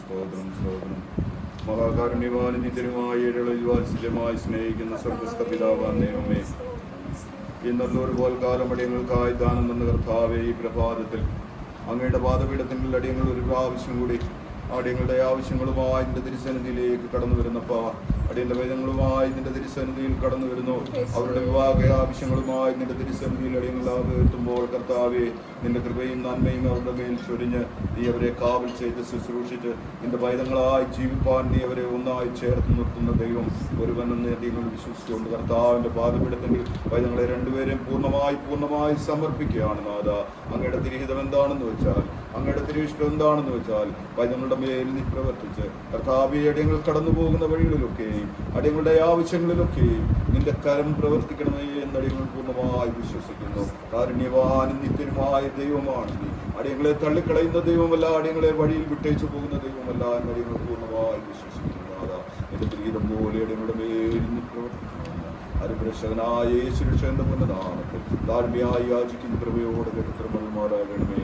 സ്തോത്രം സ്തോത്രം മഹാകാരുണ്യവാനും നിത്യനുമായ ഇടളിൽ സ്നേഹിക്കുന്ന സർവസ്ഥ പിതാവാൻ ദൈവമേ. ഇന്നൊരു പോൽ കാലം അടിയങ്ങൾക്കായി ദാനം തന്ന കർത്താവേ ഈ പ്രഭാതത്തിൽ അങ്ങയുടെ പാതപീഠത്തിന്റെ അടിയങ്ങൾ ഒരു പ്രാവശ്യം കൂടി അടിയങ്ങളുടെ ആവശ്യങ്ങളുമായി എന്റെ തിരുസന്നിധിയിലേക്ക് കടന്നു വരുന്നപ്പാ. അടിയന്റെ വേദങ്ങളുമായി നിന്റെ തിരുസന്നിധിയിൽ കടന്നു വരുന്നു. അവരുടെ വിവാഹ ആവശ്യങ്ങളുമായി നിന്റെ തിരുസന്നിധിയിൽ അടിയങ്ങളാകെ എത്തുമ്പോൾ കർത്താവെ നിന്റെ കൃപയും നന്മയും അവരുടെ മേൽ ചൊരിഞ്ഞ് നീ അവരെ കാവൽ ചെയ്ത് ശുശ്രൂഷിച്ച് നിന്റെ വൈദങ്ങളായി ജീവിപ്പാൻ നീ അവരെ ഒന്നായി ചേർത്ത് നിർത്തുന്ന ദൈവം ഒരുവനെന്ന് അടിയങ്ങൾ വിശ്വസിച്ചുകൊണ്ട് കർത്താവിന്റെ പാതപീഠത്തിൽ വൈദങ്ങളെ രണ്ടുപേരെയും പൂർണമായി പൂർണമായി സമർപ്പിക്കുകയാണ് നാഥ അങ്ങയുടെ തിരിഹിതം എന്താണെന്ന് വെച്ചാൽ അങ്ങയുടെ തിരുവിഷ്ടം എന്താണെന്ന് വെച്ചാൽ വൈദങ്ങളുടെ മേൽ നീ പ്രവർത്തിച്ച് കർത്താവിയുടെ കടന്നു പോകുന്ന വഴികളിലൊക്കെയും അടിയങ്ങളുടെ ആവശ്യങ്ങളിലൊക്കെയും നിന്റെ കരം പ്രവർത്തിക്കണമേ എന്ന് അടിയങ്ങൾ പൂർണമായി വിശ്വസിക്കുന്നു. കാരുണ്യവാനും നിത്യനുമായ ദൈവമാണ് അടിയങ്ങളെ തള്ളിക്കളയുന്ന ദൈവമല്ല അടിയങ്ങളെ വഴിയിൽ വിട്ടേച്ചു പോകുന്ന ദൈവമല്ല എന്ന് അടിയങ്ങൾ പൂർണമായി വിശ്വസിക്കുന്നു. അതാ എന്റെ പ്രീതം പോലെ അടിയങ്ങളുടെ മേലിൽ പ്രവർത്തിക്കുന്നു. യേശുരക്ഷ എന്ന പുനനാമത്തിൽ താഴ്മയായി യാചിക്കുന്ന കൃപയോടെ കേട്ട് കൃപമാരാകണമേ